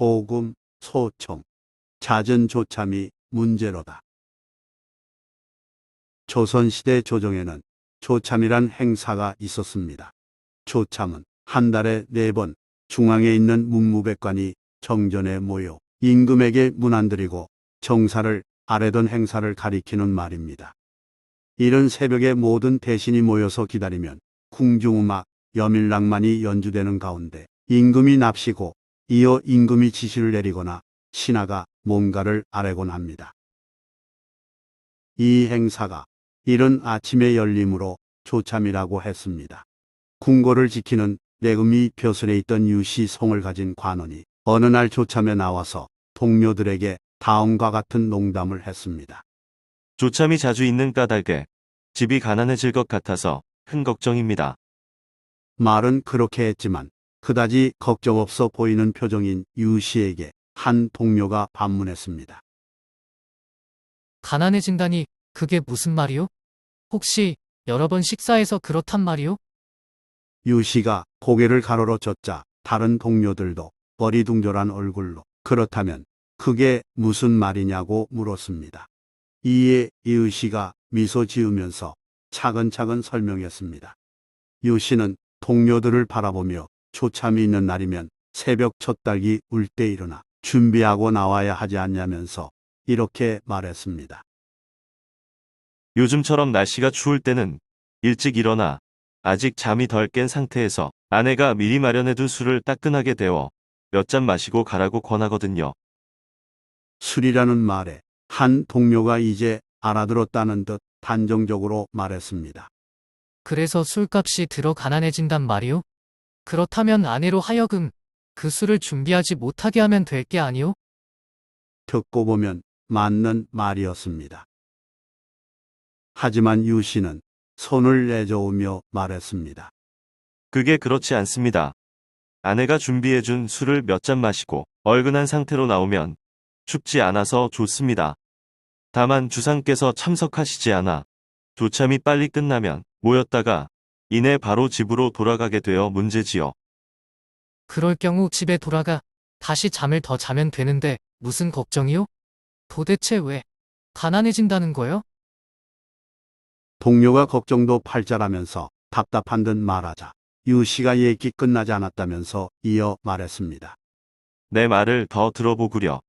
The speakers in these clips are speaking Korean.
고금, 소총, 잦은 조참이 문제로다. 조선시대 조정에는 조참이란 행사가 있었습니다. 조참은 한 달에 네 번 중앙에 있는 문무백관이 정전에 모여 임금에게 문안드리고 정사를 아래던 행사를 가리키는 말입니다. 이른 새벽에 모든 대신이 모여서 기다리면 궁중음악, 여밀낭만이 연주되는 가운데 임금이 납시고 이어 임금이 지시를 내리거나 신하가 뭔가를 아뢰곤 합니다. 이 행사가 이른 아침에 열림으로 조참이라고 했습니다. 궁궐을 지키는 내금이 벼슬에 있던 유씨 성을 가진 관원이 어느 날 조참에 나와서 동료들에게 다음과 같은 농담을 했습니다. 조참이 자주 있는 까닭에 집이 가난해질 것 같아서 큰 걱정입니다. 말은 그렇게 했지만 그다지 걱정 없어 보이는 표정인 유 씨에게 한 동료가 반문했습니다. 가난해진다니 그게 무슨 말이요? 혹시 여러 번 식사해서 그렇단 말이요? 유 씨가 고개를 가로로 젓자 다른 동료들도 어리둥절한 얼굴로 그렇다면 그게 무슨 말이냐고 물었습니다. 이에 이유 씨가 미소 지으면서 차근차근 설명했습니다. 유 씨는 동료들을 바라보며 조참이 있는 날이면 새벽 첫 달기 울때 일어나 준비하고 나와야 하지 않냐면서 이렇게 말했습니다. 요즘처럼 날씨가 추울 때는 일찍 일어나 아직 잠이 덜 깬 상태에서 아내가 미리 마련해둔 술을 따끈하게 데워 몇 잔 마시고 가라고 권하거든요. 술이라는 말에 한 동료가 이제 알아들었다는 듯 단정적으로 말했습니다. 그래서 술값이 들어 가난해진단 말이요? 그렇다면 아내로 하여금 그 술을 준비하지 못하게 하면 될 게 아니요? 듣고 보면 맞는 말이었습니다. 하지만 유 씨는 손을 내저으며 말했습니다. 그게 그렇지 않습니다. 아내가 준비해준 술을 몇 잔 마시고 얼근한 상태로 나오면 춥지 않아서 좋습니다. 다만 주상께서 참석하시지 않아 조참이 빨리 끝나면 모였다가 이내 바로 집으로 돌아가게 되어 문제지요. 그럴 경우 집에 돌아가 다시 잠을 더 자면 되는데 무슨 걱정이요? 도대체 왜 가난해진다는 거요? 동료가 걱정도 팔자라면서 답답한 듯 말하자 유 씨가 얘기 끝나지 않았다면서 이어 말했습니다. 내 말을 더 들어보구려.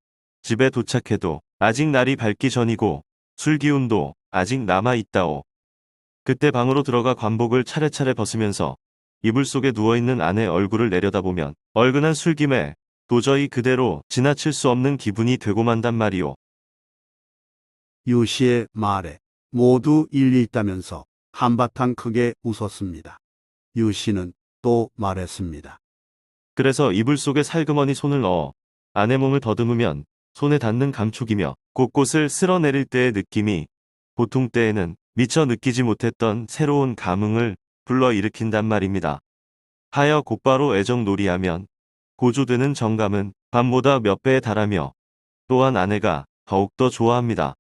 집에 도착해도 아직 날이 밝기 전이고 술 기운도 아직 남아 있다오. 그때 방으로 들어가 관복을 차례차례 벗으면서 이불 속에 누워있는 아내 얼굴을 내려다보면 얼근한 술김에 도저히 그대로 지나칠 수 없는 기분이 되고 만단 말이오. 유 씨의 말에 모두 일리 있다면서 한바탕 크게 웃었습니다. 유 씨는 또 말했습니다. 그래서 이불 속에 살그머니 손을 넣어 아내 몸을 더듬으면 손에 닿는 감촉이며 곳곳을 쓸어내릴 때의 느낌이 보통 때에는 미처 느끼지 못했던 새로운 감흥을 불러일으킨단 말입니다. 하여 곧바로 애정놀이하면 고조되는 정감은 밤보다 몇 배에 달하며 또한 아내가 더욱더 좋아합니다.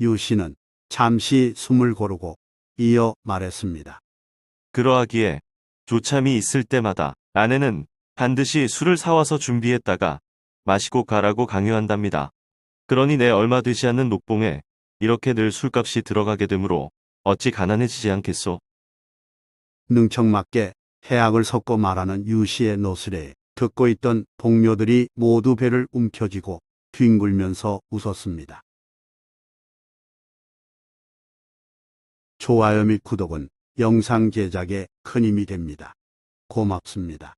유 씨는 잠시 숨을 고르고 이어 말했습니다. 그러하기에 조참이 있을 때마다 아내는 반드시 술을 사와서 준비했다가 마시고 가라고 강요한답니다. 그러니 내 얼마 되지 않는 녹봉에 이렇게 늘 술값이 들어가게 되므로 어찌 가난해지지 않겠소? 능청맞게 해악을 섞고 말하는 유 씨의 노스레에 듣고 있던 동료들이 모두 배를 움켜쥐고 뒹굴면서 웃었습니다. 좋아요 및 구독은 영상 제작에 큰 힘이 됩니다. 고맙습니다.